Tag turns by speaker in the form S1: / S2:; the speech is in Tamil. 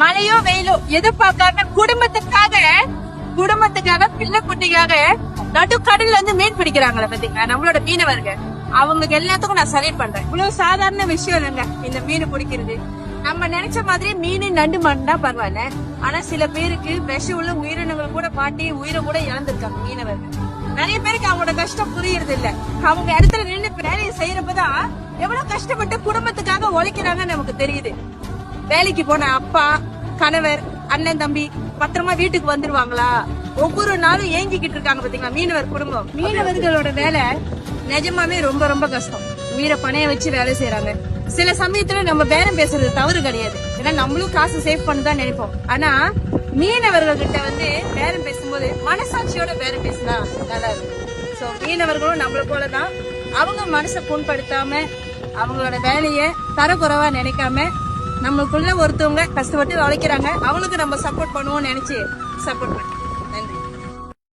S1: மழையோ வெயிலோ எதிர்பார்க்காம குடும்பத்துக்காக குடும்பத்துக்காக பிள்ளை குட்டிக்காக நடுக்கடல்ல இருந்து மீன் பிடிக்கிறாங்களே பாத்தீங்களா? நம்மளோட மீனவர்கள். அவங்களுக்கு எல்லாத்துக்கும் நான் சல்யூட் பண்றேன். இவ்வளவு சாதாரண விஷயம் இல்லைங்க இந்த மீன் பிடிக்கிறது. நம்ம நினைச்ச மாதிரி மீன் நண்டு மண்ணா பரவாயில்ல. ஆனா சில பேருக்கு விஷ உள்ள உயிரினங்கள் கூட பாட்டி உயிரை கூட இழந்திருக்காங்க மீனவர்கள். நிறைய பேருக்கு அவங்களோட கஷ்டம் புரியுறது இல்ல. அவங்க இடத்துல நின்று வேலையை செய்யறப்பதான் எவ்வளவு கஷ்டப்பட்டு குடும்பத்துக்காக உழைக்கிறாங்கன்னு நமக்கு தெரியுது. வேலைக்கு போன அப்பா கணவர் அண்ணன் தம்பி பத்திரமா வீட்டுக்கு வந்துருவாங்களா? ஒவ்வொரு நாளும் ஏங்கிக்கிட்டு இருக்காங்க பாத்தீங்களா? மீனவர் குடும்பம். மீனவர்களோட வேலை நிஜமாவே ரொம்ப ரொம்ப கஷ்டம். உயிரை பணைய வச்சு வேலை செய்யறாங்க சில சமயத்துல நம்ம பேரம் பேசுறது தவறு கிடையாது. ஏன்னா நம்மளும் காசு சேவ் பண்ண தான் நினைப்போம். ஆனா மீனவர்கள் கிட்ட வந்து பேரம் பேசும்போது மனசாட்சியோட பேரம் பேசினா நல்லா இருக்கும். சோ மீனவர்களும் நம்மள போலதான். அவங்க மனசை புண்படுத்தாம அவங்களோட வேலையை தரக்குறைவா நினைக்காம நம்மளுக்குள்ள ஒருத்தவங்க கஷ்டப்பட்டு உழைக்கிறாங்க அவங்களுக்கு நம்ம சப்போர்ட் பண்ணுவோம்னு நினைச்சு சப்போர்ட் பண்ணுவோம்